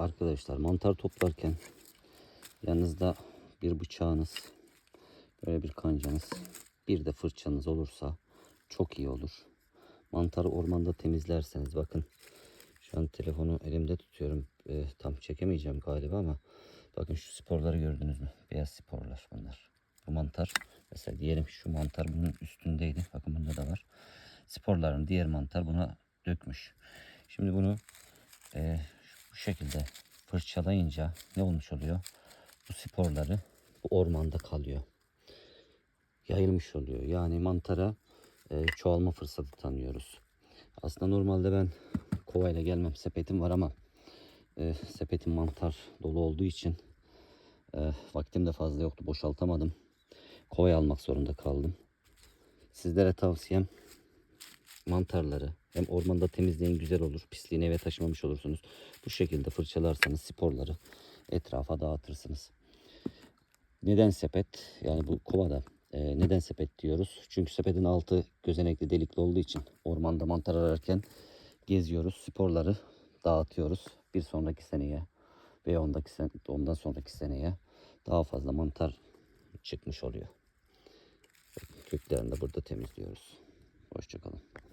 Arkadaşlar mantar toplarken yanınızda bir bıçağınız, böyle bir kancanız, bir de fırçanız olursa çok iyi olur. Mantarı ormanda temizlerseniz bakın şu an telefonu elimde tutuyorum. Ee, tam çekemeyeceğim galiba ama bakın şu sporları gördünüz mü? Beyaz sporlar bunlar. Bu mantar mesela diyelim şu mantar bunun üstündeydi. Bakın bunda da var. Sporların diğer mantar buna dökmüş. Şimdi bunu e, bu şekilde fırçalayınca ne olmuş oluyor? Bu sporları bu ormanda kalıyor. Yayılmış oluyor. Yani mantara e, çoğalma fırsatı tanıyoruz. Aslında normalde ben kovayla gelmem. Sepetim var ama e, sepetim mantar dolu olduğu için e, vaktim de fazla yoktu. Boşaltamadım. Kovaya almak zorunda kaldım. Sizlere tavsiyem mantarları hem ormanda temizleyin güzel olur. Pisliğini eve taşımamış olursunuz. Bu şekilde fırçalarsanız sporları etrafa dağıtırsınız. Neden sepet? Yani bu kovada e, neden sepet diyoruz? Çünkü sepetin altı gözenekli delikli olduğu için ormanda mantar ararken geziyoruz. Sporları dağıtıyoruz. Bir sonraki seneye ve ondaki sen, ondan sonraki seneye daha fazla mantar çıkmış oluyor. Köklerini de burada temizliyoruz. Hoşçakalın.